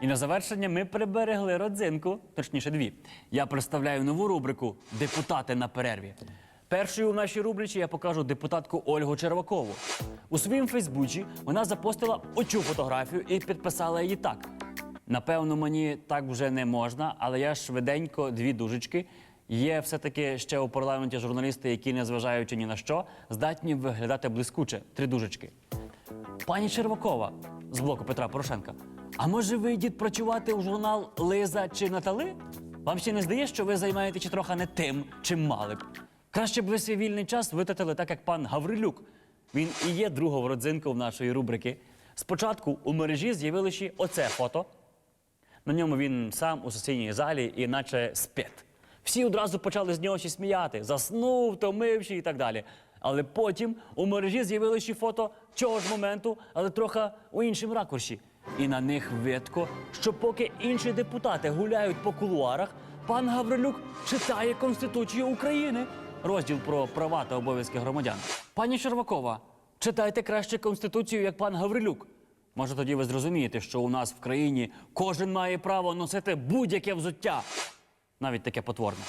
І на завершення ми приберегли родзинку, точніше дві. Я представляю нову рубрику Депутати на перерві. Першою в нашій рубриці я покажу депутатку Ольгу Червакову. У своїм Фейсбуці вона запостила оцю фотографію і підписала її так. Напевно, мені так вже не можна, але я швиденько дві дужечки. Є все-таки ще у парламенті журналісти, які, незважаючи ні на що, здатні виглядати блискуче. Три дужечки. Пані Червакова з блоку Петра Порошенка. А може ви йдіть працювати у журнал Лиза чи Натали? Вам ще не здає, що ви займаєте чи трохи не тим, чим мали б? Краще б ви свій вільний час витратили так, як пан Гаврилюк. Він і є другою родзинкою в нашої рубрики. Спочатку у мережі з'явилося оце фото. На ньому він сам у сесійній залі і наче спить. Всі одразу почали з нього ще сміяти, заснув, втомивши і так далі. Але потім у мережі з'явилося фото цього ж моменту, але трохи у іншому ракурсі. І на них видко, що поки інші депутати гуляють по кулуарах, пан Гаврилюк читає Конституцію України, розділ про права та обов'язки громадян. Пані Червакова, читайте краще Конституцію, як пан Гаврилюк. Може, тоді ви зрозумієте, що у нас в країні кожен має право носити будь-яке взуття, навіть таке потворне.